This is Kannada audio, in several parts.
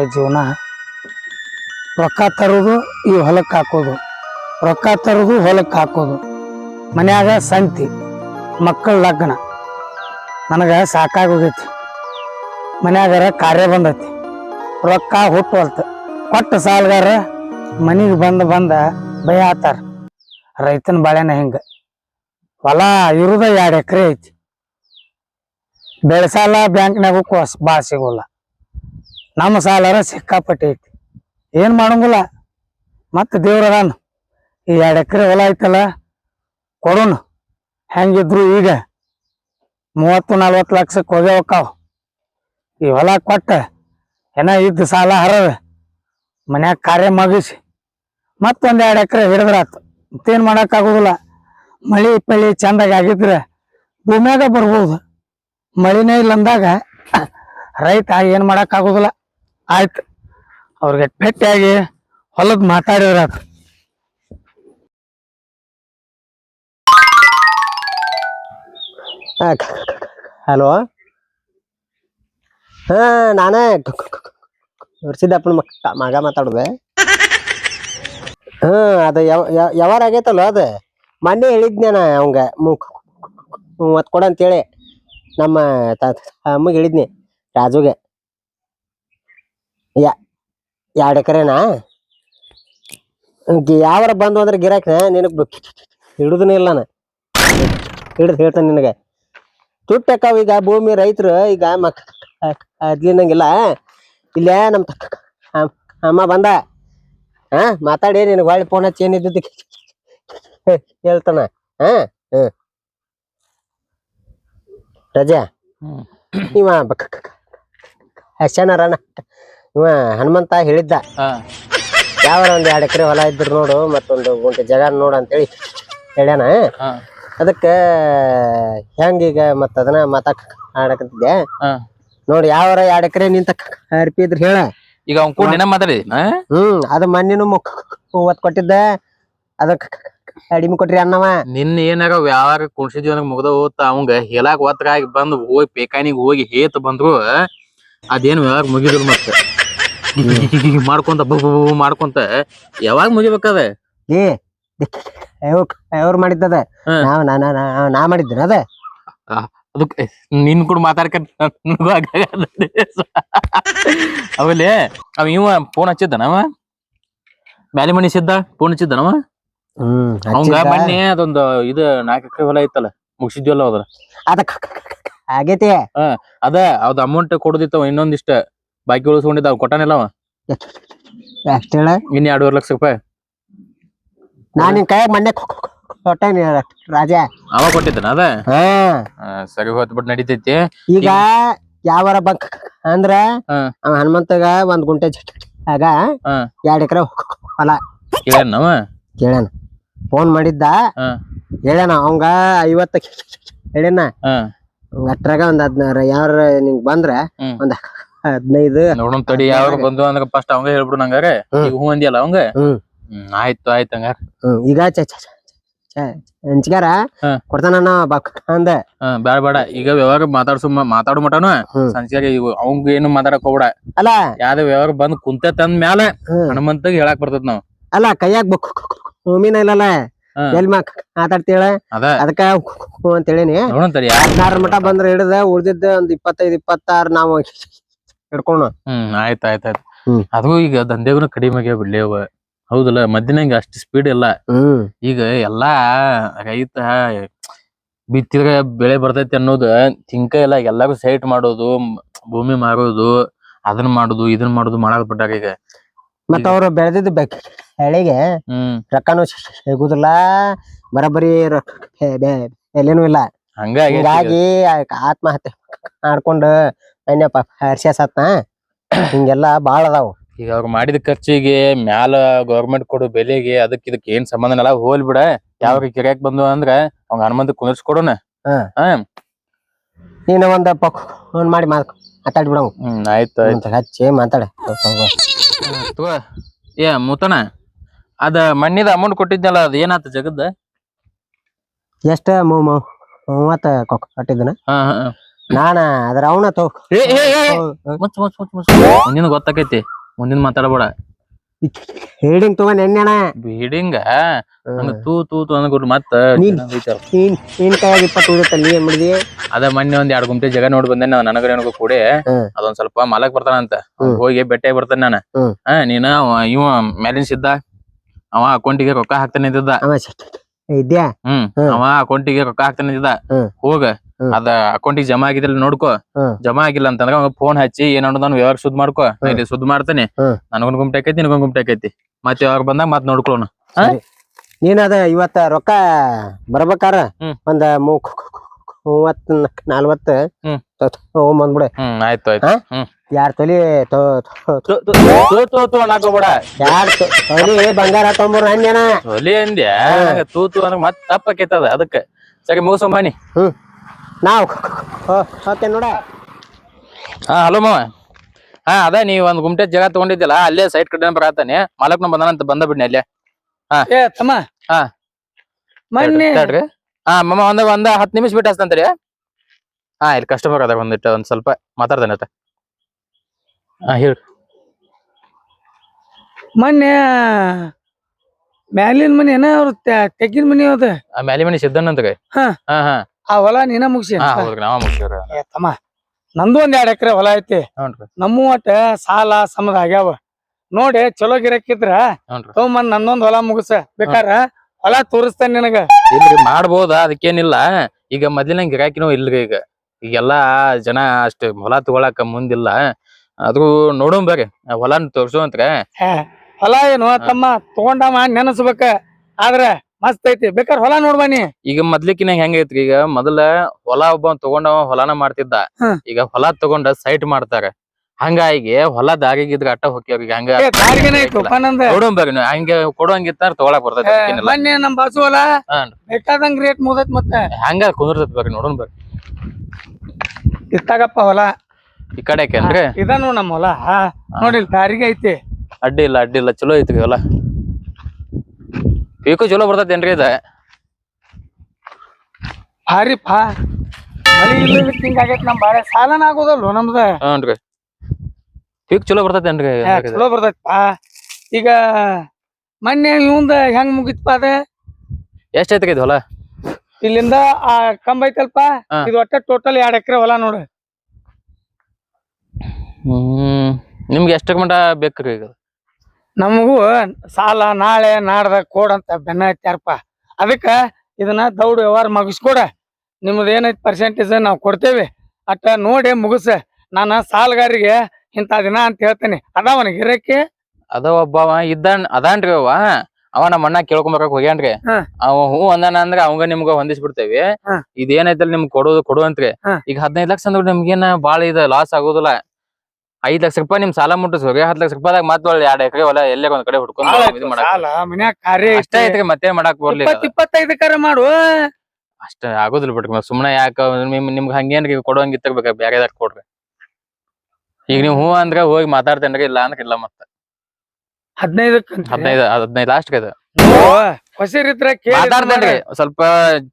ಈ ಜೀವನ, ರೊಕ್ಕ ತರೋದು ಈ ಹೊಲಕ್ಕೆ ಹಾಕೋದು, ರೊಕ್ಕ ತರೋದು ಹೊಲಕ್ಕೆ ಹಾಕೋದು. ಮನ್ಯಾಗ ಸಂತಿ, ಮಕ್ಕಳ ಲಗ್ನ, ನನಗೆ ಸಾಕಾಗೋಗೈತಿ. ಮನ್ಯಾಗಾರ ಕಾರ್ಯ ಬಂದೈತಿ. ರೊಕ್ಕ ಹುಟ್ಟುವಲ್ತು ಕೊಟ್ಟ ಸಾಲಗಾರ ಮನಿಗೆ ಬಂದು ಬಂದ ಭಯ ಆತಾರ. ರೈತನ ಬಾಳೆನ ಹಿಂಗ. ಹೊಲ ಇರುದ ಎರಡು ಎಕರೆ ಐತಿ. ಬೆಳೆಸಾಲ ಬ್ಯಾಂಕ್ನಾಗೂ ಕೋಸ್ ಭಾಳ ಸಿಗೋಲ್ಲ. ನಮ್ಮ ಸಾಲಾರ ಸಿಕ್ಕಾಪಟ್ಟೆ ಐತಿ. ಮಾಡೋಂಗಿಲ್ಲ ಮಾಡಂಗಿಲ್ಲ. ಮತ್ತೆ ದೇವ್ರದಾನ ಈ ಎರಡು ಎಕರೆ ಹೊಲ ಐತಲ್ಲ ಕೊಡೋಣ ಹೆಂಗಿದ್ರು ಈಗ ಮೂವತ್ತು, ನಲ್ವತ್ತು ಲಕ್ಷಕ್ಕೆ ಹೋಗೇ ಹೋಕ್ಕಾವ ಈ ಹೊಲ ಕೊಟ್ಟ, ಏನ ಇದ್ದ ಸಾಲ ಹರದ ಮನ್ಯಾಗ ಕಾರ್ಯ ಮುಗಿಸಿ. ಮತ್ತೊಂದು ಎರಡು ಎಕರೆ ಹಿಡಿದ್ರಾತು. ಮತ್ತೇನು ಮಾಡೋಕ್ಕಾಗೋದಿಲ್ಲ. ಮಳಿ ಪಳಿ ಚಂದಾಗಿ ಆಗಿದ್ರೆ ಭೂಮ್ಯಾಗ ಬರ್ಬೋದು. ಮಳಿನೇ ಇಲ್ಲ ಅಂದಾಗ ರೈತ ಏನು ಮಾಡೋಕ್ಕಾಗೋದಿಲ್ಲ. ಆಯ್ತು ಅವ್ರಿಗೆ ಭೇಟಿಯಾಗಿ ಹೊಲದ್ ಮಾತಾಡಿದ್ರ ಹಲೋ ಹಾ ನಾನೇ ಸಿದ್ದಪ್ಪನ ಮಕ್ಕ ಮಗ ಮಾತಾಡುದೆ ಹಾ ಅದು ಯಾವ ಯಾವ- ಯಾವಾರ ಆಗೈತಲ್ಲ ಅದು ಮೊನ್ನೆ ಹೇಳಿದ್ನ ಅವಂಗ ಮತ್ ಕೊಡ ಅಂತೇಳಿ ನಮ್ಮ ಅಮ್ಮಗೆ ಹೇಳಿದ್ನಿ ರಾಜುಗೆ ಯಾ ಎರಡು ಎಕರೆನಾ ಯಾವಾರ ಬಂದು ಅಂದ್ರೆ ಗಿರಾಕ್ನ ನಿನಗೆ ಹಿಡುದನೇ ಇಲ್ಲ ನಾನು ಹಿಡಿದು ಹೇಳ್ತಾನೆ ನಿನಗೆ ತುಟ್ಟಕ್ಕವ ಈಗ ಭೂಮಿ ರೈತರು ಈಗ ಮಕ್ ಅದ್ಲಿನಂಗಿಲ್ಲ ಇಲ್ಲೇ ನಮ್ಮ ಅಮ್ಮ ಬಂದ ಹಾ ಮಾತಾಡಿ ನಿನಗೆ ಹೊಳ್ಳಿ ಫೋನ್ ಹಚ್ಚಿ ಏನಿದ್ದು ಹೇಳ್ತಾನ ಹಾ ಹ್ಮ್ ರಜಾ. ಇವ ಹರ್ಷನರಣ ಇವ ಹನುಮಂತ ಹೇಳಿದ್ದ. ಹಾ. ಯಾವ ಒಂದ್ ಎರಡ್ ಎಕರೆ ಹೊಲ ಇದ್ರು ನೋಡು ಮತ್ತೊಂದು ಗುಂಟೆ ಜಾಗ ನೋಡು ಅಂತೇಳಿ ಹೇಳ್ಯಾನ. ಹಾ. ಅದಕ್ಕ ಹೆಂಗೀಗ ಮತ್ತ ಅದನ್ನ ಮಾತಾಕ್ ಆಡಕತ್ತಿದ್ದೆ ಹಾ. ನೋಡಿ ಯಾವರ ಎರಡ್ ಎಕರೆ ನಿಂತ ಅರ್ಪಿ ಇದ್ರ ಹೇಳ. ಈಗ ಅವ್ನ್ ಕೂಡ ನೆನ ಮಾತಾಡಿ ಹ್ಮ್ ಅದು ಮಣ್ಣಿನ ಮೂವತ್ ಕೊಟ್ಟಿದ್ದ. ಅದಕ್ಕ ಕಡಿಮೆ ಕೊಟ್ರಿ ಅನ್ನವ. ನಿನ್ನ ಏನಾಗ ಯಾವಾಗ ಕುಣ್ಸಿದ್ವಿ ನನಗ್ ಮುಗ್ದ ಹೋತ ಅವಂಗ ಹೇಳಾಕ ಒತ್ತರಾಗಿ ಬಂದು ಹೋಗಿ ಪೇಕಾನಿಗ್ ಹೋಗಿ ಹೇತ್ ಬಂದ್ರು ಅದೇನ್ ಯಾವಾಗ ಮುಗಿದ್ರು ಮತ್ತ. ಮಾಡ್ಕೊಂತ ಬು ಬು ಬು ಮಾಡ್ಕೊಂತ ಯಾವಾಗ ಮುಗಿಬೇಕದ ಏ ಅವ್ರು ಮಾಡಿದ್ದದ. ನಾವ್ ನಾ ನಾ- ನಾ- ಮಾಡಿದ್ದೇನೆ ಅದ? ಅದಕ್ಕೆ ನಿನ್ ಕೂಡ ಮಾತಾಡ್ಕ ಅವಲೇ ಅವ ಇವ ಫೋನ್ ಹಚ್ಚಿದ್ದನವ ಬ್ಯಾಲಿ ಮನಿ ಸಿದ್ದ? ಫೋನ್ ಹಚ್ಚಿದ್ದನವ ಹ್ಮ್ ಅವಂಗ ಬನ್ನಿ ಅದೊಂದು ಇದು ನಾಲ್ಕು ಎಕರೆ ಹೊಲ ಐತಲ್ಲ ಮುಗಿಸಿದ್ವಲ್ಲ ಅದ್ರ? ಅದ ಆಗೈತಿ. ಅದ ಅದ್ ಅಮೌಂಟ್ ಕೊಡದಿತ್ತವ ಇನ್ನೊಂದಿಷ್ಟ. ಬಾಕಿ ಉಳಿಸ್ಕೊಂಡಿದ್ದ ಅವ್ ಕೊಟ್ಟಾನಿಲ್ಲ ಅವ? ಎಷ್ಟ್ ಹೇಳ? ಇನ್ ಎರಡೂವರೆ ಲಕ್ಷ ರೂಪಾಯಿ. ನಾನ್ ನಿನ್ ಕೈ ಮೊನ್ನೆ ಕೊಟ್ಟೇನಿ ರಾಜ. ಅವ ಕೊಟ್ಟಿದ್ದಾನ ಅದ? ಹಾ. ಆ, ಸರಿ ಹೋತ್ ಬಿಟ್ ನಡಿತೈತಿ. ಈಗ ಯಾವಾರ ಬಂಕ್ ಅಂದ್ರ ಹಾ. ಅವ ಹನುಮಂತಗ ಒಂದ್ ಗುಂಟೆ ಆಗ ಹಾ. ಎರಡ್ ಎಕರೆ ಹೊಲ. ಕೇಳ ಕೇಳ್ಯಾನ. ಫೋನ್ ಮಾಡಿದ್ದ. ಹಾ. ಹೇಳ್ಯಾನ ಅವಂಗ ಐವತ್ತ ಹೇಳ್ಯಾನ. ಹಾ. ಅಟ್ರಾಗ ಒಂದ್ ಹದ್ನಾರ ಯಾರ ನಿಂಗ್ ಬಂದ್ರ ಹ್ಮ್. ಒಂದ್ ಹದಿನೈದು. ನೋಡೋಣ ತಡಿ ಯಾವಾಗ ಬಂದು ಅಂದ್ರ ಫಸ್ಟ್ ಅವಂಗ ಹೇಳ್ಬಿಡು ನಂಗಾರ. ಈಗ ಹೂ ಅಂದಿಯಲ್ಲ ಅವಂಗ? ಹ್ಮ್. ಆಯ್ತು ಆಯ್ತು ಹಂಗಾರ. ಈಗ ಹಂಚ್ಗಾರ. ಕೊಡ್ತಾನ ಅಂದ. ಬೇಡ ಬೇಡ. ಈಗ ವ್ಯವಹಾರ ಮಾತಾಡ್ಸು ಸುಮ್ಮ ಮಟನು. ಇವ್ ಅವಂಗ ಏನು ಮಾತಾಡಕ್ ಹೋಗ್ಬೇಡ. ಅಲ್ಲ. ಯಾವ್ದು ವ್ಯವಹಾರ ಬಂದ್ ಕುಂತ ತಂದ ಮ್ಯಾಲ. ಹನುಮಂತಗ್ ಹೇಳಕ್ ಬರ್ತದ ನಾವ್. ಅಲ್ಲ ಕೈಯಾಗ ಭೂಮಿನ ಇಲ್ಲಲ್ಲ. ಎಲ್ ಮಾತಾಡ್ತೀಳ ಅದ. ಅದಕ್ಕ ಅಂತ ಹೇಳೀನಿ. ಹದಿನಾರ ಮಟ ಬಂದ್ರ ಹಿಡಿದ ಉಳ್ದಿದ್ದ ಒಂದ್ ಇಪ್ಪತ್ತೈದ್ ಇಪ್ಪತ್ತಾರು ನಾವು ಹಿಡ್ಕೊಂಡು ಹ್ಮ್ ಆಯ್ತ್ ಆಯ್ತ್ ಆಯ್ತ್. ಹ್ಮ್. ಅದು ಈಗ ದಂಧೆಗೂ ಕಡಿಮೆ ಆಗ್ಯಾವ ಬಿಡ್ಲಿ ಅವ. ಹೌದಲ್ಲ ಮದ್ದಿನಂಗ ಅಷ್ಟ್ ಸ್ಪೀಡ್ ಇಲ್ಲ. ಹ್ಮ್. ಈಗ ಎಲ್ಲಾ ರೈತ ಬಿತ್ತಿದ್ರೆ ಬೆಳೆ ಬರ್ತೈತಿ ಅನ್ನೋದು ತಿಂಕ ಇಲ್ಲ. ಎಲ್ಲಾರು ಸೈಟ್ ಮಾಡೋದು ಮ್, ಭೂಮಿ ಮಾರೋದು ಅದನ್ನ ಮಾಡುದು ಇದನ್ನ ಮಾಡುದು ಮಾಡಾಕ್ ಬಿಟ್ಟಾರ ಈಗ. ಮತ್ತ ಅವ್ರು ಬೆಳೆದಿದ್ದು ಬೆಳೆಗೆ ಹ್ಮ್. ರೊಕ್ಕನು ಸಿಗುದಿಲ್ಲ. ಬರಬರಿ ರೊಕ್ಕ ಬೆ- ಬೆ- ಬೆಲೆನೂ ಇಲ್ಲ. ಹಂಗಾಗಿ ಹಿಂಗಾಗಿ ಆತ್ಮಹತ್ಯೆ ಮಾಡ್ಕೊಂಡು ಅನ್ಯಪ್ಪ ಹರ್ಷ ಸತ್ನ? ಹಿಂಗೆಲ್ಲ ಬಾಳ ಅದಾವು. ಈಗ ಅವ್ರು ಮಾಡಿದ ಖರ್ಚಿಗೆ ಮ್ಯಾಲ ಗೌರ್ಮೆಂಟ್ ಕೊಡು ಬೆಲೆಗೆ ಅದಕ್ಕೆ ಇದಕ್ಕೆ ಏನ್ ಸಂಬಂಧ ಇಲ್ಲ ಹೋಲ್ ಬಿಡ. ಯಾವಾಗ ಕಿರ್ಯಾಕ್ ಬಂದು ಅಂದ್ರ ಅವ್ನ ಹನುಮಂತ ಕುಂದರ್ಸ್ಕೊಡೋಣ. ನೀನ ಒಂದ್ ಪಕ್ ಫೋನ್ ಮಾಡಿ ಮಾತು ಮಾತಾಡಿ ಬಿಡವು ಹ್ಮ್ ಆಯ್ತು ಆಯ್ತು. ಹಚ್ಚಿ ಮಾತಾಡ. ಏ ಮುತಣ ಅದ ಮಣ್ಣಿದ ಅಮೌಂಟ್ ಕೊಟ್ಟಿದ್ನಲ್ಲ ಅದ ಏನಾತ ಜಗದ ಎಷ್ಟ ಮೂವತ್ತ ಕೊಕ್ಕ ಕೊಟ್ಟಿದ್ದನ? ಹಾ ಹಾ. ನಾನ ಅದ್ರ ಅವನ ತೋ. ಏ ಏ ಏ ಮುಚ್ಚ ಮುಚ್ಚ ಮುಚ್ಚ ಮುಚ್ಚ. ಮುಂದಿನ ಗೊತ್ತಾಕೈತಿ ಮುಂದಿನ ಮಾತಾಡಬೇಡ. ಹೇಡಿಂಗ್ ಎಣ್ಣೆಣ ಬೀಡಿಂಗ? ನಂಗ ತೂ ತೂ ತೂ ಅಂದ್ಬಿಟ್ಟು ಮತ್ತ ನೀನ್-. ನೀನ್ ಕೈಯಾಗ ಇಪ್ಪತ್ತು ಉಳಿತಲ್ಲ ಏನ್ ಮಾಡಿದಿ? ಅದ ಮೊನ್ನೆ ಒಂದ್ ಎರಡ್ ಗುಂಟೆ ಜಗ ನೋಡಿ ಬಂದೆ ನಾನು ನನಗ ನನಗೂ ಕೂಡಿ. ಅದೊಂದ್ ಸ್ವಲ್ಪ ಮಾಲಕ್ ಬರ್ತಾನಂತ. ಅಂತ ಹೋಗಿ ಬೆಟ್ಟೆ ಬರ್ತಾನೆ ನಾನು. ಹಾ. ನೀನ ಇವ ಮ್ಯಾಲಿನ ಇದ್ದ ಅವ ಅಕೌಂಟಿಗೆ ರೊಕ್ಕ ಹಾಕ್ತಾನೆ ಇದ್ದ ಇದ್ಯಾ? ಹ್ಮ್. ಅವ ಅಕೌಂಟಿಗೆ ರೊಕ್ಕ ಹಾಕ್ತಾನೆ ಇದ್ದ ಹೋಗ. ಅದ ಅಕೌಂಟಿಗೆ ಜಮಾ ಆಗಿದ್ರೆ ನೋಡ್ಕೋ. ಜಮಾ ಆಗಿಲ್ಲ ಅಂತಂದ್ರ ಅವಾಗ ಫೋನ್ ಹಚ್ಚಿ ಏನೋ ನಾನು ವ್ಯವಹಾರ ಶುದ್ಧ ಮಾಡ್ಕೋ. ನಾ ಇಲ್ಲಿ ಸುದ್ ಮಾಡ್ತೇನೆ. ನನಗೊಂದು ಗುಂಪೆ ಆಕೈತಿ ನಿನಗೊಂದ್ ಆಕೈತಿ ಮತ್ತೆ ಯಾವಾಗ ಬಂದಾಗ ಮತ್ ನೋಡ್ಕೊಳ್ಳೋಣ. ನೀನ್ ಅದ ಇವತ್ತ ರೊಕ್ಕ ಬರ್ಬೇಕಾರ. ಒಂದ ಮೂವತ್ ನಲ್ವತ್ತ. ಬಂದ್ಬಿಡೆ. ಹ್ಮ್ ಆಯ್ತು ಆಯ್ತು. ಯಾರ ತೊಲಿ? ತೊಲಿ ಬಂಗಾರ ತೊಂಬರ್ ತೊಲಿ ಅಂದ್ಯಾ? ತೂತು ಅಂದ್ರೆ ಮತ್ ತಪ್ಪಕೈತದ ಅದಕ್ಕ. ಸರಿ ಮೂಸಂಬಾನಿ ಹ್ಮ್. ನಾವ್. ಓಕೆ ನೋಡ. ಹಾ ಹಲೋ ಮಾವ. ಹಾ ಅದೇ ನೀವ್ ಒಂದು ಗುಂಟೆ ಜಾಗ ತಗೊಂಡಿದ್ದಿಲ್ಲ ಅಲ್ಲೇ ಸೈಟ್ ಕಡೆ ಬರತಾನೆ ಮಾಲಕ್ನ ಬಂದಾನಂತ ಬಂದ ಬಿಡ್ನಿ ಅಲ್ಲೇ. ಏ ತಮ್ಮ. ಹಾ. ಮೊನ್ನೆ ತಡ್ರಿ ಹಾ ಮಮ್ಮ ಒಂದ ಒಂದ ಹತ್ತು ನಿಮಿಷ ಬಿಟ್ಟು ಹಸ್ತಂತ್ರಿ ಹಾ ಇಲ್ಲಿ ಕಸ್ಟಮರ್ ಅದ ಒಂದಿಟ್ಟು ಒಂದು ಸ್ವಲ್ಪ ಮಾತಾಡ್ತಾನೆ ಆತ ಹಾ ಹೇಳ ಮೊನ್ನೆ ಮ್ಯಾಲಿನ ಮನಿ ಏನ ಅವ್ರ ತೆಗಿನ ಮನಿ ಅದ? ಆ ಮ್ಯಾಲಿ ಮನಿ ಸಿದ್ದಣ್ಣ ಅಂತ ಹಾಂ. ಹಾ ಹಾ. ಆ ಹೊಲ ನೀನ ಮುಗಿಸಿ ಹೌದ್ರಿ ನಾವ ತಮ್ಮ ನಂದು ಒಂದ್ ಎರಡ್ ಎಕರೆ ಹೊಲ ಐತಿ. ಹ್ಞೂನ್ರಿ ನಮ್ಮ ಒಟ್ಟ ಸಾಲ ಸಮದ ಆಗ್ಯಾವ. ನೋಡಿ ಚಲೋ ಗಿರಕ್ಕಿದ್ರ ಹ್ಞೂನ್ರಿ ತಗೊಂಬಂದ್ ನಂದೊಂದ್ ಹೊಲ ಮುಗಿಸ. ಬೇಕಾರ ಹೊಲ ತೋರಿಸ್ತೇನೆ ನಿನಗ. ಇಲ್ರಿ ಮಾಡ್ಬೋದ ಅದಕ್ಕೇನಿಲ್ಲ. ಈಗ ಮೊದ್ಲಿನ ಗಿರಾಕಿನೂ ಇಲ್ರಿ ಈಗ. ಈಗೆಲ್ಲಾ ಜನ ಅಷ್ಟ ಹೊಲ ತಗೊಳಕ ಮುಂದಿಲ್ಲ. ಅದು ನೋಡೋಣ ಬರ್ರಿ ಆ ಹೊಲನ ಅಂತ ಹೇ, ಹೊಲ ಏನು ತಮ್ಮ ತಗೊಂಡವ ನೆನಸ್ಬೇಕ. ಆದ್ರ ಮಸ್ತ್ ಐತಿ. ಬೇಕಾರ್ ಹೊಲ ನೋಡ್ಬಾನಿ ಈಗ ಮೊದ್ಲಿಕಿನ ಹೆಂಗೈತ್ರಿ ಈಗ ಮೊದಲ ಹೊಲ ಒಬ್ಬ ತಗೊಂಡವ ಹೊಲಾನ ಮಾಡ್ತಿದ್ದ. ಈಗ ಹೊಲ ತಗೊಂಡ ಸೈಟ್ ಮಾಡ್ತಾರ. ಹಂಗಾಗಿ ಹೊಲ ದಾರಿಗಿದ್ರ ಅಟ್ಟ ಹೋಗ್ಯಾವ ಈಗ ಹಂಗ ದಾರಿಗೆನ ಐತಿ ಉಪನಂದ ನೋಡೋಣ ಬರ್ರಿ ನೀವು ಹಂಗೆ ಕೊಡುವಂಗಿತ್ತಾರ ತಗೊಳಕ್ ಬರ್ತೈತಿ ಅದಕ್ಕೇನಿಲ್ಲ. ಮೊನ್ನೆ ನಮ್ ಬಾಸು ಹೊಲ. ಹಾನ್ರಿ. ಬೇಕಾದಂಗ್ ರೇಟ್ ಮುಗ್ದೈತ್ ಮತ್ತೆ. ಹಂಗ ಕುಂದಿರ್ತೈತಿ ಬರ್ರಿ ನೋಡೋಣ ಬರ್ರಿ. ಇತ್ತಾಗಪ್ಪ ಹೊಲ. ಈ ಕಡೆಕೇನ್ರಿ ಇದನ್ನು ನಮ್ಮ ಹೊಲ. ನೋಡಿಲ್ ದಾರಿಗೆ ಐತಿ. ಅಡ್ಡಿ ಇಲ್ಲ ಅಡ್ಡಿ ಇಲ್ಲ ಚಲೋ ಐತ್ರಿ ಹೊಲ. ಪೀಕು ಚಲೋ ಬರ್ತೈತೇನ್ರಿ ಇದ? ಭಾರಿ ಪಾ ಮಳಿ ಇಲ್ಲದಕ್ಕೆ ಹಿಂಗಾಗೈತಿ ನಮ್ ಬಾಳೆ. ಸಾಲನ ಆಗೋದಲ್ವ ನಮ್ದ? ಹ್ಞೂನ್ರಿ ಪೀಕ್ ಚಲೋ ಬರ್ತೈತೇನ್ರಿ ಏ, ಚಲೋ ಬರ್ತೈತಿ ಪಾ ಈಗ ಮೊನ್ನೆ ಇವಂದ ಹೆಂಗ್ ಮುಗಿತ್ಪ ಅದ? ಎಷ್ಟ್ ಐತ್ರಿ ಇದು ಹೊಲ? ಇಲ್ಲಿಂದ ಆ ಕಂಬ ಐತಲ್ಪ? ಹಾ. ಇದು ಒಟ್ಟ ಟೋಟಲ್ ಎರಡ್ ಎಕರೆ ಹೊಲ ನೋಡು. ಹ್ಮ್ ನಿಮ್ಗೆ ಎಷ್ಟಕ್ ಮಟ ಬೇಕ್ರಿ ಈಗ? ನಮಗೂ ಸಾಲ ನಾಳೆ ನಾಡ್ದ ಕೊಡಂತ ಅಂತ ಬೆನ್ನ ಹತ್ಯಾರಪ್ಪ ಅದಕ್ಕ ಇದನ್ನ ದೌಡ್ ವ್ಯವಹಾರ ಮುಗಿಸ್ಕೊಡ. ನಿಮ್ದು ಏನೈತಿ ಪರ್ಸೆಂಟೇಜ್ ನಾವು ಕೊಡ್ತೇವೆ. ಅಟ್ಟ ನೋಡಿ ಮುಗಿಸ. ನಾನು ಸಾಲಗಾರಿಗೆ ಇಂಥ ದಿನ ಅಂತ ಹೇಳ್ತೇನೆ. ಅದಾವನ ಗಿರಕ್ಕೆ ಅದ ಒಬ್ಬವ ಇದ್ದಾನ್ ಅದಾನ್ರಿ ಅವ ಅವ ನಮ್ಮ ಅಣ್ಣ ಕೇಳ್ಕೊಂಬರಕ್ ಹೋಗ್ಯಾನ್ರಿ. ಅವ ಹೂ ಅಂದಾನ ಅಂದ್ರ ಅವಂಗ ನಿಮ್ಗ ಹೊಂದಿಸ್ ಬಿಡ್ತೇವಿ. ಇದೇನೈತಲ್ ನಿಮ್ಗ್ ಕೊಡೋದು ಕೊಡುವಂತ್ರಿ ಅಂತ್ರಿ. ಈಗ ಹದಿನೈದು ಲಕ್ಷ ಅಂದ್ರೆ ನಿಮ್ಗೇನ ಬಾಳ ಇದ ಲಾಸ್ ಆಗೋದಿಲ್ಲ. ಐದ್ ಲಕ್ಷ ರೂಪಾಯಿ ನಿಮ್ ಸಾಲ ಮುಟ್ಟಿಸೋಗಿ ಹತ್ತು ಲಕ್ಷ ರೂಪಾಯಿದಾಗ ಮತ್ತ್ ಒಳ್ಳೆ ಎರಡ್ ಎಕರೆ ಹೊಲ ಎಲ್ಲೇ ಒಂದ್ ಕಡೆ ಹುಡ್ಕೊಂಡ್ ಮನ್ಯಾಗ ಕಾರ್ಯ ಅಷ್ಟೇ ಐತ್ರಿ ಮತ್ತೆ ಮಾಡಕ್ ಬರ್ಲಿ ಇಪ್ಪತ್ತೈದಕ್ಕಾರ ಇಪ್ಪತ್ತೈದು ಕರೆ ಮಾಡು. ಅಷ್ಟ ಆಗೋದಿಲ್ಲ ಬಿಡ್ರಿ ಸುಮ್ನೆ ಯಾಕ ನಿಮ್ ನಿಮ್ಗ್ ಹಂಗೇನ್ರಿ ಕೊಡೋಂಗ್ ಬೇರೆದಾಗ ಕೊಡ್ರಿ? ಈಗ ನೀವು ಹೂ ಅಂದ್ರ ಹೋಗಿ ಮಾತಾಡ್ತೇನ್ರಿ ಇಲ್ಲ ಅಂದ್ರೆ ಇಲ್ಲ ಮತ್ತ. ಹದಿನೈದಕ್ಕೆ ಹದಿನೈದ್ ಹದಿನೈದ್ ಲಾಸ್ಟ್ ಹೊಸಿರಿದ್ರ ಮಾತಾಡ್ತೇನ್ರಿ ಸ್ವಲ್ಪ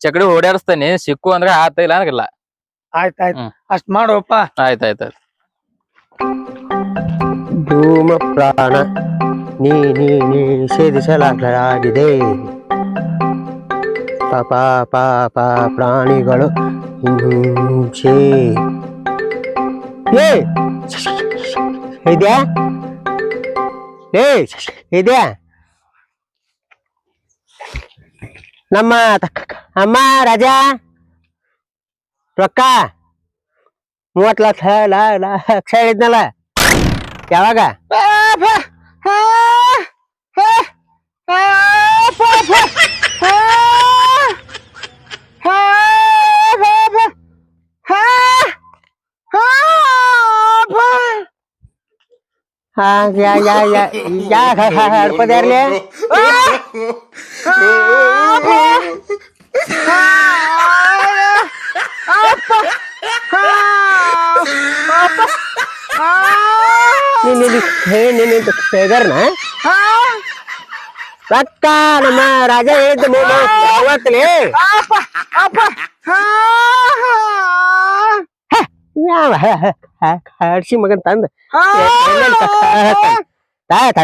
ಚಕಡಿ ಓಡಾಡಿಸ್ತೇನೆ ಸಿಕ್ಕು ಅಂದ್ರೆ ಆತ ಇಲ್ಲ ಅಂದ್ರೆ ಇಲ್ಲ. ಆಯ್ತಾಯ್ತು. ಅಷ್ಟ್ ಮಾಡುವಪ್ಪ ಆಯ್ತ್ ಆಯ್ತ್ ಆಯ್ತ್. ಧೂಮ ಪ್ರಾಣ ನೀ ನೀ ನಿಷೇಧಿಸಲಾಗಿದೆ ಪಾಪ ಪಾಪ ಪ್ರಾಣಿಗಳು ಹಿಂಸೆ ಏ ಇದ್ಯಾ ಏ ಇದ್ಯಾ ನಮ್ಮ ತ- ಅಮ್ಮ ರಾಜಾ ರೊಕ್ಕ ಮೂವತ್ತು ಲಕ್ಷ ಲ- ಲಕ್ಷ ಹೇಳಿದ್ನಲ್ಲ ಯಾವಾಗ ಹಾ ಯಾ ಯಾ ಯಾ ಯಾ ಹಡ್ಪದ್ಯಾರ್ಲಿ ನೀನು ಸೇಗರ್ನ ರೊಕ್ಕ ನಮ್ಮ ರಾಜ ಹೇಳಿದ್ದು ಯಾವತ್ತಲೇ ಯಾವ ಹಡ್ಸಿ ಮಗನ್ ತಂದ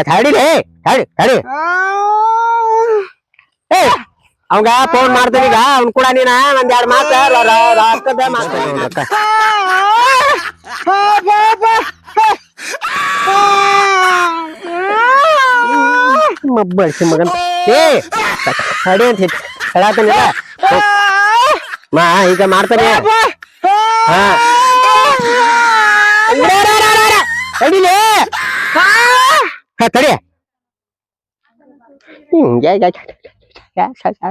ತಡಿಲೇ ತಡಿ ತಡಿ ಏ ಅವಂಗ ಫೋನ್ ಮಾಡ್ತೀನಿ ಈಗ. ಅವ್ನ್ ಕೂಡ ನೀನ ಒಂದ್ ಎರಡ್ ಮಾತ ರೊಕ್ಕದ ಮಾತಾಡ ಮಬ್ಬಳಿಸಿ ಮಗನ್. ಏ ತಡಿ ಅಂತ ಹೇಳಾತನಿಲ್ಲ ಮಾ, ಈಗ ಮಾಡ್ತಾನೆ. ಹಾ. ತಡಿಲೇ ಹಾ, ತಡಿ. ಹಿಂಗೆ ಯಾ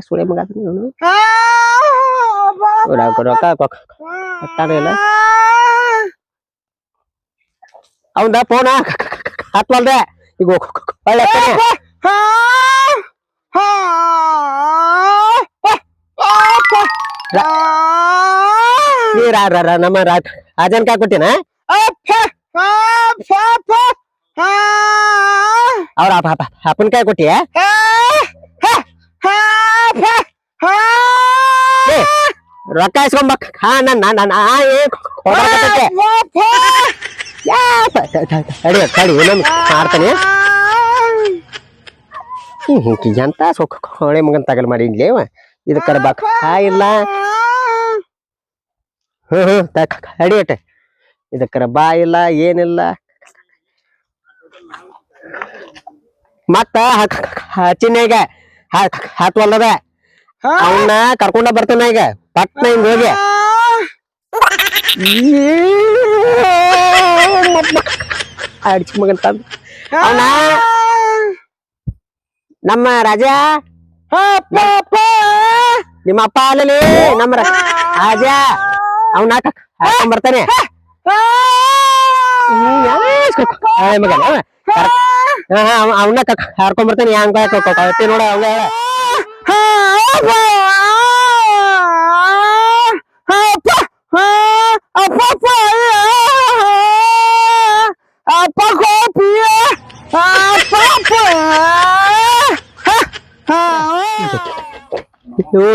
ಸುಳೆ ಮಗ ರೊಕ್ಕ ರೊಕ್ಕ ಕೊಟ್ಟಾನೆ ಇಲ್ಲ ಅವಂದ ಫೋನ ಹತ್ವಲ್ದೆ ಈಗ ಒಳ್ಳೆ ನೀರ ನಮ್ಮ ರಾಜನ್ ಕಾ ಕೊಟ್ಟಿನ ಅವ್ರ ಅಪ್ಪನ ಕಾಯಿ ಕೊಟ್ಟಿಯ ರೊಕ್ಕ ಇಸ್ಕೊಂಬಕ್. ಹಾ ನನ್ನ ನನ್ನ ತಡಿ ತಡಿ ಇನ್ನೊಮ್ಮೆ ಮಾಡ್ತಾನೆ ಎಂತ ಸೊಕ್ಕ ಹೊಳೆ ಮಗನ್ ತಗಲ್ ಮಾಡಿ ಇಲ್ಲೇವ ಇದು ಇದಕ್ಕರ ಬಾಕ್ ಹಾ ಇಲ್ಲ. ಹ್ಮ್ ಹ್ಮ್ ತ- ತಡಿ ಅಟ್ಟೆ ಇದಕ್ಕರ ಬಾ ಇಲ್ಲ ಏನಿಲ್ಲ. ಮತ್ತ ಹಚ್ಚಿನ ಈಗ ಹತ್ವಲ್ಲದ ಅವನ್ನ ಕರ್ಕೊಂಡ ಬರ್ತಾನ ಈಗ. ಪಟ್ನ ಹಿಂಗ್ ಹೋಗಿ. ಅಡ್ಚಿ ಮಗನ್ ತಂದ. ಅವನ ನಮ್ಮ ರಾಜ? ನಿಮ್ಮ ಅಪ್ಪ. ಅಲ್ಲಲಿ ನಮ್ಮ ರಾಜ. ಅವನ ಹಾಕೊಂಡ್ ಬರ್ತಾನೆ. ಅವನ್ನ ಹಾರ್ಕೊಂಡ್ ಬರ್ತಾನೆ ಹಂಗ ನೋಡ ಅವ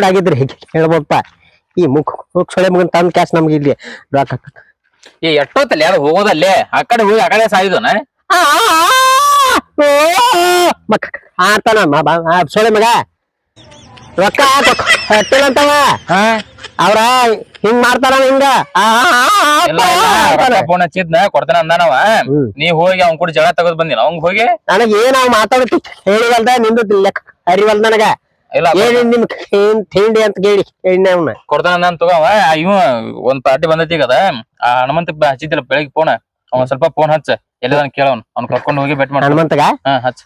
ಆಗಿದ್ರಿ ಹೇಳ್ಬೋದಪ್ಪ ಈ ಮುಖ ಸೊಳೆ ಮಗನ್ ತಂದ್ ಕ್ಯಾಶ್ ನಮ್ಗೆ ಇಲ್ಲಿ. ಏ ಎಷ್ಟೊತ್ತಲ್ಲಿ? ಯಾರು ಹೋಗೋದಲ್ಲೇ? ಆ ಕಡೆ ಹೋಗಿ ಆ ಕಡೆ ಸಾಯ್ದನ? ಆಡ್ತಾನ ಸೋಳೆ ಮಗ. ರೊಕ್ಕ ಹಟ್ಟಿಲ್ಲ ಅಂತವ ಅವ್ರ ಹಿಂಗ್ ಮಾಡ್ತಾರ ಹಿಂಗ. ಫೋನ್ ಹಚ್ಚಿದ್ನ ಕೊಡ್ತಾನ ಅಂದಾನವ. ನೀ ಹೋಗಿ ಅವ್ನ್ ಕೂಡ ಜಗಳ ತಗದ್ ಬಂದಿಲ್ಲ ಅವ್ನ್ ಹೋಗಿ? ನನಗ್ ಏನ್ ಅವ್ ಮಾತಾಡ್ತಿ ಹೇಳಿವಲ್ದ ನಿಂದು ಲೆಕ್ಕ ಅರಿವಲ್ದ ನನಗ? ಇಲ್ಲ ಏನ್ ನಿಮ್ ಏನ್ ತಿಂಡಿ ಅಂತ ಕೇಳಿ ಅವ್ನ. ಕೊಡ್ತಾನ ಅಂದಾನ ತಗೋವ ಇವ ಒಂದ್ ಪಾರ್ಟಿ ಬಂದೈತಿ ಈಗ ಅದ. ಆ ಹನುಮಂತ ಹಚ್ಚಿದ್ದಿಲ್ಲ ಬೆಳಿಗ್ಗೆ ಫೋನ್ ಅವ್ನ್ ಸ್ವಲ್ಪ ಫೋನ್ ಹಚ್ಚ. ಎಲ್ಲಿದಾನ ಕೇಳವನ್ ಅವ್ನ್ ಕರ್ಕೊಂಡು ಹೋಗಿ ಬೆಟ್ ಮಾಡ ಹನುಮಂತಗ? ಹಾ ಹಚ್ಚ.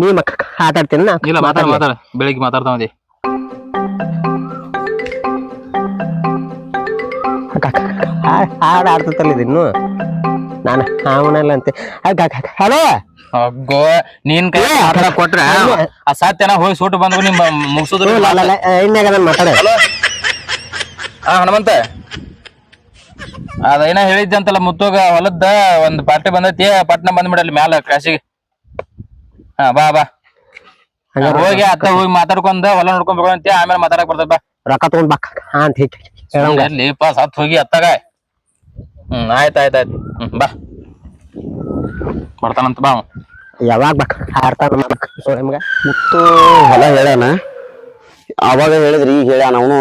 ನೀ ಮಕ್ಕ ಮಾತಾಡ್ತೀನಿ ನಾ? ಇಲ್ಲ ಮಾತಾಡ ಮಾತಾಡ. ಬೆಳಿಗ್ಗೆ ಮಾತಾಡ್ತಾವದಿ ಹಾಡು ಆಡ್ತಲ್ಲ ಇನ್ನು. ನಾನು ಅವನಲ್ಲ ಅಂತೆ. ಹಲೋ? ಅಗ್ಗೋ ನೀನ್ ಕೈ ಆತರ ಕೊಟ್ರ? ಆ ಸತ್ಯನ ಹೋಗಿ ಸೂಟ್ ಬಂದ್ರು ನಿಮ್ ಮುಗಿಸೋದ್ರ ಮಾತಾಡ. ಹಾ ಹನುಮಂತ. ಅದೇನ ಹೇಳಿದ್ದೆ ಅಂತಲ್ಲ ಮುತ್ತೋಗ ಹೊಲದ್ದ ಒಂದ್ ಪಾರ್ಟಿ ಬಂದೈತಿ ಪಟ್ನ ಬಂದ್ಬಿಡಲ್ಲಿ ಮ್ಯಾಲ ಕಾಶಿಗೆ ಹಾ ಬಾ ಬಾ. ಹೋಗಿ ಅತ್ತ ಹೋಗಿ ಮಾತಾಡ್ಕೊಂಡ ಹೊಲ ನೋಡ್ಕೊಂಡ್ಬೇಕು ಅಂತ ಆಮೇಲೆ ಮಾತಾಡಕ್ ಬರ್ತದ ಬಾ. ರೊಕ್ಕ ತಗೊಂಡ್ ಬಾಕ ಹಾ ಅಂತ ಹೇಳಿ ಪಾಸ್ ಹತ್ ಹೋಗಿ ಅತ್ತಾಗ. ಹ್ಮ್ ಆಯ್ತ ಆಯ್ತ ಆಯ್ತು. ಹ್ಮ್ ಬಾ. ಬರ್ತಾನಂತ ಬಾ ಯಾವಾಗ ಬಾಕ ಹಾರ್ತಾನ ಮಗ ಸೋಳೆ ಮುತ್ತು ಹೊಲ ಹೇಳ್ಯಾನ. ಅವಾಗ ಹೇಳಿದ್ರಿ ಈಗ ಹೇಳ ಅವನು.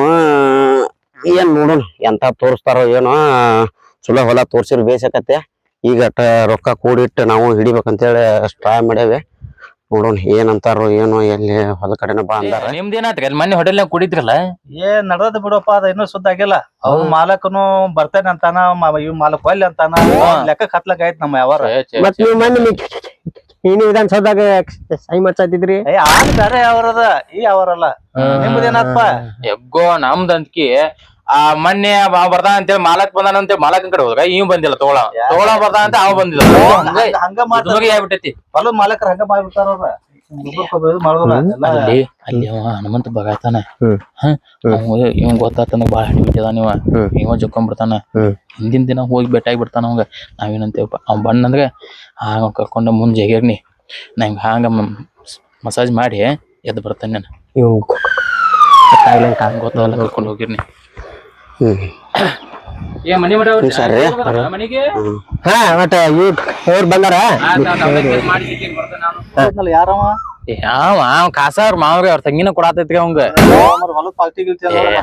ಏನ್ ನೋಡೋಣ ಎಂತ ತೋರಿಸ್ತಾರೋ ಏನೋ ಚಲೋ ಹೊಲ ತೋರ್ಸಿರ್ ಬೇಸಕತ್ತೆ. ಈಗ ರೊಕ್ಕ ಕೂಡಿಟ್ಟು ನಾವು ಹಿಡಿಬೇಕಂತೇಳಿ ಟ್ರೈ ಮಾಡೇವಿ ನೋಡೋಣ ಏನಂತಾರೋ ಏನೋ ಎಲ್ಲಿ ಹೊಲ ಕಡೆನ ಬಾ ಅಂದಾರ. ನಿಮ್ದೇನಾತ್ರಿ ಅಲ್ಲಿ ಮೊನ್ನೆ ಹೋಟೆಲ್ ಕುಡಿದ್ರಲ್ಲ? ಏನ್ ನಡ್ದದ ಬಿಡಪ್ಪ ಅದ ಇನ್ನೂ ಸುದ್ದ ಆಗಿಲ್ಲ. ಅವ್ರ ಮಾಲಕನು ಬರ್ತಾನೆ ಅಂತಾನ ಇವ್ ಮಾಲಕ್ ಒಲ್ಲೆ ಅಂತಾನ. ಲೆಕ್ಕ ಹತ್ಲಕ್ ಆಯ್ತು ನಮ್ಮ ಯಾವ ಮತ್ ನೀವ್ ಮೊನ್ನೆ ನೀನು ವಿಧಾನಸೌದಾಗ ಸಹಿ ಮಾಡ್ಸತ್ತಿದ್ರಿ ಏ ಆದ್ ಬೇರೆ ಯಾವರದ? ಈ ಅವರಲ್ಲ ನಿಮ್ದೇನಪ್ಪ ಎಗ್ಗೋ ನಮ್ದಂತ್ಕಿ ಆ ಮೊನ್ನೆ ಅವ ಬರ್ತಾನ ಅಂತೇಳಿ ಮಾಲಕ್ ಬಂದಾನ ಅಂತೇಳಿ ಮಾಲಕನ್ ಕಡೆ ಹೋದಾಗ ಇವ್ ಬಂದಿಲ್ಲ ತೋಳ. ತೋಳ ಬರ್ತಾನ ಅಂತ ಅವ ಬಂದಿಲ್ಲ. ಹಂಗ- ಹಂಗ ಆಗ್ಬಿಟ್ಟೈತಿ ಹೊಲದ ಮಾಲಕರ ಹಂಗ ಮಾಡ್ಬಿಡ್ತಾರ ಅವ್ರ. ಅಲ್ಲಿ ಅಲ್ಲಿ ಅವ ಹನುಮಂತ ಬಗಾಯ್ತಾನ. ಇವ್ ಗೊತ್ತಾತನ ಬಾಳ ಹಣ್ಣು ಬಿಟ್ಟಿದಾನ ಇವ. ಇವ ಜೊಕ್ಕೊಂಡ್ಬಿಡ್ತಾನ. ಹಿಂದಿನ ದಿನ ಹೋಗಿ ಭೇಟಿಯಾಗಿ ಬಿಡ್ತಾನ ಅವಂಗ. ನಾವೇನಂತೇವಪ್ಪ ಅವ್ ಬಣ್ಣಂದ್ರೆ ಹಾಂಗ ಕರ್ಕೊಂಡ ಮುಂದ್ ಜಗಿರ್ನಿ ನಂಗೆ ಹಾಂಗ ಮಸಾಜ್ ಮಾಡಿ ಎದ್ದು ಬರ್ತಾನೆ ನಾನು. ಇವ್ ಗೊತ್ತಾಗಲ್ಲ ಕರ್ಕೊಂಡು ಹೋಗಿರ್ನಿ ಹಾ ಒಟ್ಟ ಇವ್ರ ಇವ್ರ ಬಂದಾರ? ಯಾರವ? ಯಾವ ಕಾಸಾವ್ರ ಮಾವ್ರಿ ಅವ್ರ ತಂಗಿನ ಕೊಡಾತೈತ್ರಿ ಅವಂಗ.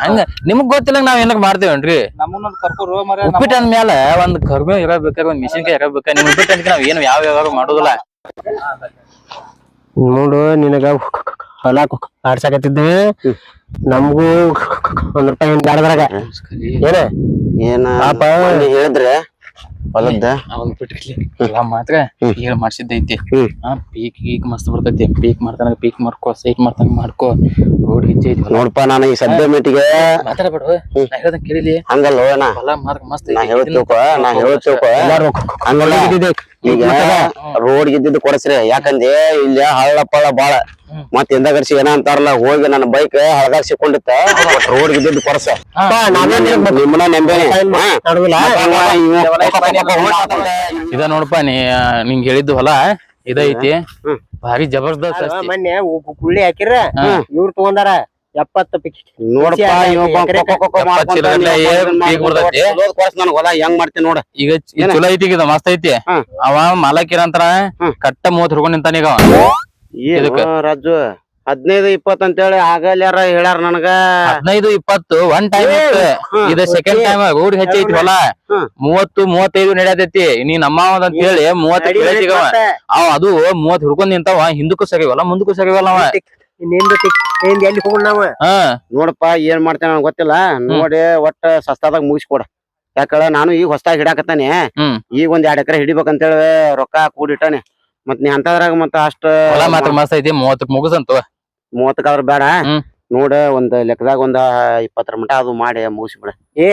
ಹಂಗ ನಿಮಗ್ ಗೊತ್ತಿಲ್ಲ ನಾವ್ ಏನಕ್ ಮಾಡ್ತೇವೇನ್ರಿ? ಉಪ್ಪಿಟ್ಟು ಅಂದ್ಮೇಲೆ ಒಂದ್ ಕರ್ಮ ಇರಬೇಕಾರ ಒಂದ್ ಮಿಷಿನ್ಕಾಯಿ ಇರಬೇಕ ನಿಮ್ ಉಪ್ಪಿಟ್ಟು ಅಂತ ನಾವ್ ಏನು ಯಾವ ಯಾವ ಮಾಡೋದಿಲ್ಲ. ನೋಡು ನಿನಗ ಹೊಲ ಆಡ್ಸಾಕತ್ತಿದ್ದೆ ನಮಗೂ ಒಂದ್ ರೂಪಾಯಿ ಏನ್ ಬ್ಯಾಡದ್ರಾಗ ಏನ ಏನ ಪಾಪ. ಹೇಳಿದ್ರೆ ಹೊಲದ್ದ ಅವನ್ ಬಿಟ್ರಿ ಎಲ್ಲ ಮಾತ್ರ ಈಗ ಮಾಡ್ಸಿದ್ದೈತಿ. ಪೀಕ್ ಗೀಕ್ ಮಸ್ತ್ ಬರ್ತೈತಿ ಪೀಕ್ ಮಾಡ್ತಾನ ಪೀಕ್ ಮಾಡ್ಕೋ ಸೈಟ್ ಮಾಡ್ತಾನ ಮಾಡ್ಕೋ ರೋಡ್ ಹೆಜ್ಜೆ ಐತಿ ಹೊಲ ನೋಡ್ಪ ನಾನು ಈ ಸದ್ಯ ಮೀಟಿಗೆ ಮಾತಾಡಬೇಡ ನಾ ಹೇಳ್ದಂಗ್ ಕೇಳಿಲಿ ಹಂಗಲ್ಲ ನಾ ಹೊಲ ಮಾತ್ರ ಮಸ್ತ್ ನಾ. ಹೇಳ್ತೇವಪ್ಪ ನಾ ಹೇಳ್ತೇವಪ್ಪ ಹಂಗಲ್ಲ ಈಗ ರೋಡ್ ಇದ್ದಿದ್ದು ಕೊಡಸ್ರಿ? ಯಾಕಂದ್ರೆ ಇಲ್ಲಿ ಹಳ್ಳ ಪಳ್ಳ ಬಾಳ ಮತ್ ಹಿಂದಗರ್ಸಿ ಏನ ಅಂತಾರಲ್ಲ ಹೋಗಿ ನನ್ನ ಬೈಕ್ ಹಳಗಾರ್ಸಿಕೊಂಡಿತ್ತ ಸಿಕ್ಕೊಂಡಿತ್ತ. ರೋಡ್ ಇದ್ದಿದ್ದು ಕೊಡಸ. ನಿಮ್ಮನ್ನ ನೆಂಬೇನಿ. ಹಾ. ನಡುವಿಲ್ಲ. ಇದ ನೋಡಪ್ಪ ನೀ ನಿಂಗ್ ಹೇಳಿದ್ದು ಹೊಲ ಇದೈತಿ. ಭಾರಿ ಜಬರ್ದಸ್ತ್. ಮೊನ್ನೆ ಕುಳ್ಳಿ ಹಾಕಿರ. ಇವ್ರು ತಗೊಂಡಾರ. ಎಪ್ಪತ್ತು ಪಿಕ್ ನೋಡಪ್ಪ ಇವ ಒಬ್ಬ ಎಕರೆ ಕೊಕ್ಕ ಕೊಕ್ಕ ಎಪ್ಪತ್ತು ಮಾಡ್ಕೊಂತ ಚೀಲಗಟ್ಲೆ ನೀವ್ ಏನ್ ಇದನ್ನ ಪೀಕ್ ಬರ್ತೈತಿ? ಚಲೋದ್ ಕೊಡ್ಸ್ ನನಗ್ ಹೊಲ ಹೆಂಗ್ ಮಾಡ್ತೀನಿ ನೋಡ. ಈಗ ಚಲೋ ಐತಿ ಇದು ಮಸ್ತ್ ಐತಿ. ಅವ ಮಾಲಕಿರ. ಕಟ್ಟ ಮೂವತ್ ಹಿಡ್ಕೊಂಡ್ ನಿಂತಾನ ಈಗ ರಾಜು ಹದಿನೈದು ಇಪ್ಪತ್ ಅಂತೇಳಿ ಆಗಲ್ಯಾರ ಹೇಳ್ಯಾರ ನನಗ. ಹದಿನೈದು ಇಪ್ಪತ್ತು ಒನ್ ಟೈಮ್ ಇದು ಸೆಕೆಂಡ್ ಟೈಮ್ ಊರಿಗೆ ಹೆಚ್ಚೈತಿ ಹೊಲ. ಮೂವತ್ತು ಮೂವತ್ತೈದು ನಡೆಯತೈತಿ. ನೀನ್ ಅಮ್ಮಾವದ್ ಅಂತ ಹೇಳಿ ಅವ. ಅದು ಮೂವತ್ ಹಿಡ್ಕೊಂಡ್ ನಿಂತಾವ ಹಿಂದಕ್ಕೂ ಸರಿವಲ್ಲ ಮುಂದಕ್ಕೂ ಸರಿವಲ್ಲ ಅವ. ನಿಂದು ಬೇಕಿತ್ತು ಎಲ್ಲಿ ಹೋಗೋಣ ನಾವ? ಹಾ. ನೋಡಪ್ಪ ಏನ್ ಮಾಡ್ತೇನೆ ನನಗೆ ಗೊತ್ತಿಲ್ಲ. ನೋಡಿ ಒಟ್ಟ ಸಸ್ತಾದಾಗ ಮುಗಿಸ್ಕೊಡ. ಯಾಕಳ ನಾನು ಈಗ ಹೊಸದಾಗಿ ಹಿಡಾಕತ್ತಾನೆ. ಹ್ಮ್. ಈಗ ಒಂದ್ ಎರಡ್ ಎಕರೆ ಹಿಡಿಬೇಕಂತೇಳಿ ರೊಕ್ಕ ಕೂಡಿಟ್ಟಾನೆ. ಮತ್ ನೀ ಅಂತದ್ರಾಗ ಮತ್ತ ಅಷ್ಟ ಹೊಲ ಮಾತ್ರ ಮಸ್ತ್ ಐತಿ ಮೂವತ್ತಕ್ ಮುಗಿಸಂತು. ಮೂವತ್ತಕ್ಕಾದ್ರ ಬೇಡ. ಹ್ಮ್. ನೋಡ ಒಂದ್ ಲೆಕ್ಕದಾಗ ಒಂದ್ ಇಪ್ಪತ್ತರ ಮಟ ಅದು ಮಾಡಿ ಮುಗಿಸ್ಬಿಡ. ಏ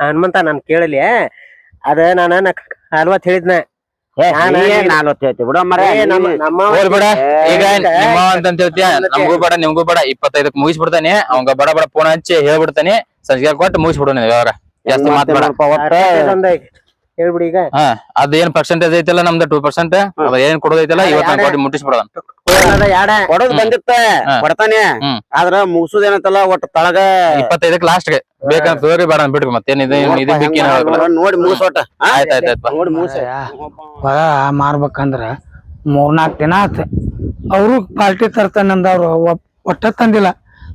ಹನುಮಂತ ನಾನ್ ಕೇಳಲಿ. ಅದ ನಾನ ಅಲ್ವತ್ ಹೇಳಿದ್ನ. ನಾನ ಏನ್- ನಾಲ್ವತ್ತು ಹೇಳ್ತಿ. ಬಿಡ ಮರ ಏ, ನಮ್ಮ ನಮ್ಮ ಹೋಲ್ ಬಿಡ. ಈಗ ಏ, ಅಂತ ಹೇಳ್ತೀಯ? ನಮಗೂ ಬೇಡ ನಿಮ್ಗೂ ಬೇಡ. ಇಪ್ಪತ್ತೈದಕ್ ಮುಗಿಸ್ಬಿಡ್ತಾನೆ. ಅವಂಗ ಬಡ ಬಡ ಫೋನ್ ಹಚ್ಚಿ ಹೇಳ್ಬಿಡ್ತಾನೆ. ಸಂಜೆ ಕೊಟ್ಟು ಮುಗಿಸ್ಬಿಡೋಣ ವ್ಯವಹಾರ ಜಾಸ್ತಿ ಮಾತಾಡ ಹೇಳ್ಬಿಡಿ ಈಗ. ಹಾ ಅದೇನ್ ಪರ್ಸೆಂಟೇಜ್ ಐತಲ್ಲ ನಮ್ದು? ಟೂ ಪರ್ಸೆಂಟ್ ಅದ ಏನ್ ಕೊಡೋದೈತಲ್ಲ? ಇವತ್ತು ನಾನು ಕೊಟ್ಟು ಮುಟ್ಟಿಸ್ಬಿಡೋಣ. ಕೊಡೋದ್ ಬಂದಿತ್ತ. ಕೊಡ್ತಾನೆ. ಆದ್ರ ಮುಗಿಸುದೇನತ್ತಲ್ಲ ಒಟ್ಟ ತಳಗ ಇಪ್ಪತ್ತೈದಕ್ ಲಾಸ್ಟ್ ಬೇಕಂತ ತೋರಿ ಬೇಡ ಬಿಡ್ರಿ ಮತ್ತೇನ್ ಇದು ನೋಡಿ ಮುಗಿಸ್ ಒಟ್ಟ. ನೋಡಿ ಮುಗಿಸ. ಹೊಲ ಮಾರ್ಬೇಕಂದ್ರ ಮೂರ್ನಾಲ್ಕು ದಿನ ಆತ. ಅವರು ಪಾರ್ಟಿ ತರ್ತಾನಂದವ್ರು ಒಟ್ಟ ತಂದಿಲ್ಲ.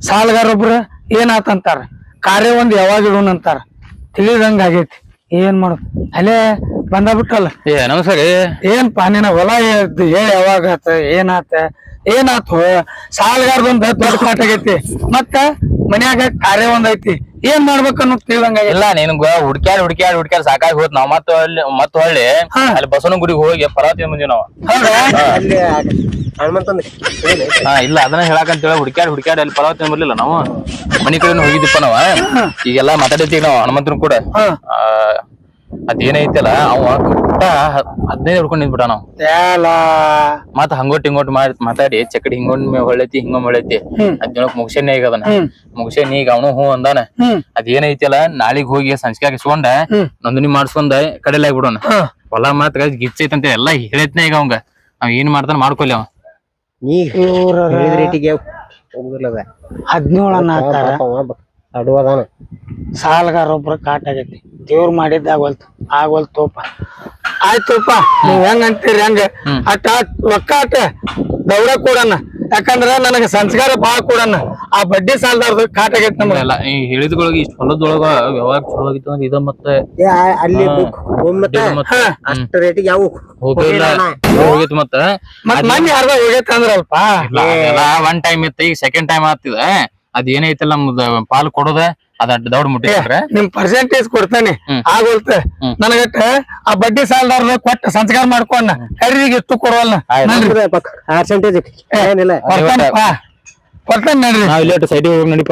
ಸಾಲಗಾರೊಬ್ರು ಏನಾತಂತಾರ ಕಾರ್ಯ ಒಂದ್ ಯಾವಾಗ ಇಡೋಣ ಅಂತಾರ? ತಿಳಿದಂಗ ಆಗೈತಿ. ಏನ್ ಮಾಡೋದು? ಅಲ್ಲೇ ಬಂದ ಬಿಟ್ಟಲ್ಲ ಏ ನಮಸ್ಕಾರ ಏನ್ ಪಾನಿನ ಹೊಲ ಹೇಳ್- ಹೇಳಿ ಯಾವಾಗ ಆತ ಏನಾತ? ಏನಾತು ಸಾಲಗಾರದೊಂದ್ ದೊಡ್ಡ ಕಾಟ ಆಗೈತಿ. ಮತ್ತ ಮನ್ಯಾಗ ಕಾರ್ಯ ಒಂದೈತಿ ಐತಿ. ಏನ್ ಮಾಡ್ಬೇಕು ಅನ್ನೋದು ತಿಳಿದಂಗ ಇಲ್ಲ ನಿನ್ಗ ಹುಡ್ಕ್ಯಾಡ್ ಹುಡ್ಕ್ಯಾಡ್ ಹುಡ್ಕ್ಯಾಡ್ ಸಾಕಾಗಿ ಹೋತ್. ನಾವ್ ಮತ್ತ ಅಲ್ಲಿ ಮತ್ತ ಹೊಳ್ಳಿ ಅಲ್ಲಿ ಬಸವನ ಗುಡಿಗೆ ಹೋಗಿ ಪರ್ವತಿ ಬಂದಿವಿ ನಾವು. ಹೌದಾ? ಹಾ. ಇಲ್ಲ ಅದನ್ನ ಹೇಳಕಂತ ಹೇಳಿ ಹುಡ್ಕ್ಯಾಡ್ ಹುಡ್ಕ್ಯಾಡ್ ಅಲ್ಲಿ ಪರ್ವತ ಬರ್ಲಿಲ್ಲ ನಾವು. ಮನಿ ಕಡೆ ಹೋಗಿದ್ದಿಪ್ಪ ನಾವ. ಈಗೆಲ್ಲ ಮಾತಾಡಿದ್ದೀವಿ ನಾವು ಹನುಮಂತನ ಕೂಡ. ಹಾ. ಆ, ಅದೇನೈತಲ್ಲ ಅವ ಕಟ್ಟ ಹದಿನೈದು ಹುಡ್ಕೊಂಡ್ ನಿಂತ್ಬಿಟ್ಟ ನಾವು ಮತ್ ಮತ್ತ ಹಂಗೋಟ್ ಹಿಂಗೋಟ್ ಮಾಡಿ ಮಾತಾಡಿ ಚಕಡಿ ಹಿಂಗೊಂದ್ ಮೇ ಹೊಳ್ಳೈತಿ ಹಿಂಗೊಂಡ್ ಹೊಳ್ಳೈತಿ ಹ್ಮ್. ಅದ್ನೊಳಗ್ ಮುಗ್ಸೇನೆ ಈಗ ಅದನ್ನ. ಮುಗ್ಸೇನಿ ಈಗ ಅವನು ಹೂ ಅಂದಾನ. ಅದೇನೈತಲ್ಲ ನಾಳಿಗ್ ಹೋಗಿ ಸಂಸ್ಕಾರ ಇಸ್ಕೊಂಡ. ನೋಂದಣಿ ಮಾಡ್ಸ್ಕೊಂಡ ಕಡೆಲಾಗಿ ಆಗ್ಬಿಡೋಣ. ಹೊಲ ಮಾತ್ರ ಗಿಚ್ಚೈತಂತೆ ಎಲ್ಲಾ ಹೇಳೈತ್ನ ಈಗ ಅವಂಗ. ಅವ್ ಏನ್ ಮಾಡ್ತಾನ ಮಾಡ್ಕೊಲಿ ಅವ. ನೀ ಇವ್ರ ಹೇಳಿದ ರೇಟಿಗೆ ಹೋಗುದಿಲ್ಲದ ಹದಿನೇಳು ಅನ್ನತ್ತಾರ ಅಡುವದಾನ. ಸಾಲಗಾರೊಬ್ರ ಕಾಟ ಆಗೈತಿ. ದೇವ್ರ ಮಾಡಿದ್ದ ಆಗೋಲ್ತು ಆಗವಲ್ತೋಪ ಆಯ್ತುಪ್ಪ ನೀವ್ ಹೆಂಗ್ ಅಂತೀರಿ ಹೆಂಗ. ಅಟ್ಟ ಅಟ್ ರೊಕ್ಕ ಅಟ್ಟ ದೌಡ ಕೊಡಣ. ಯಾಕಂದ್ರ ನನಗ ಸಂಸ್ಕಾರ ಬಾಳ ಕೊಡಣ. ಆ ಬಡ್ಡಿ ಸಾಲದ ಕಾಟ ಆಗೈತಿ ನಮಗ. ಎಲ್ಲ ಈ ಹೇಳಿದ್ರೊಳಗ ಇಷ್ಟ ಹೊಲದೊಳಗ ವ್ಯವಹಾರ ಚಲೋ ಆಗಿತ್ತು ಅಂದ್ರೆ ಇದ ಮತ್ತೆ ಅಲ್ಲಿ ಮತ್ತೆ. ಅಷ್ಟ ರೇಟಿಗೆ ಯಾವ ಹೋಗಿಲ್ಲ ಹೋಗಿತ್ತು ಮತ್ತ. ಮತ್ ಮನ್ನಿ ಯಾರ್ದ ಹೋಗೈತೆ ಅಂದ್ರಲ್ಪ? ಒನ್ ಟೈಮ್ ಇತ್ತ ಈಗ ಸೆಕೆಂಡ್ ಟೈಮ್ ಆಗ್ತಿದ ಅದ್ ಏನೈತಲ್ಲ ನಮ್ದ ಪಾಲ್ ಕೊಡೋದ ಅದ ದೌಡ್ ಮುಟ್ಟಿದ್ರೆ ನಿಮ್ ಪರ್ಸೆಂಟೇಜ್ ಕೊಡ್ತಾನೆ. ಆಗೋಲ್ತ. ನನಗಟ್ಟ ಆ ಬಡ್ಡಿ ಸಾಲದಾರ ಕೊಟ್ಟ ಸಂಸ್ಕಾರ ಮಾಡ್ಕೊಂಡ ಕರೀರಿಗೆ ಇತ್ತು ಕೊಡವಲ್ಲ ಪರ್ಸೆಂಟೇಜ್ ಏನಿಲ್ಲ. ಕೊಡ್ತಾನೆ ನಡ್ರಿ. Doing ಇಲ್ಲಿ ಸೈಡ್ ಹೋಗಿ ನಡಿಪ.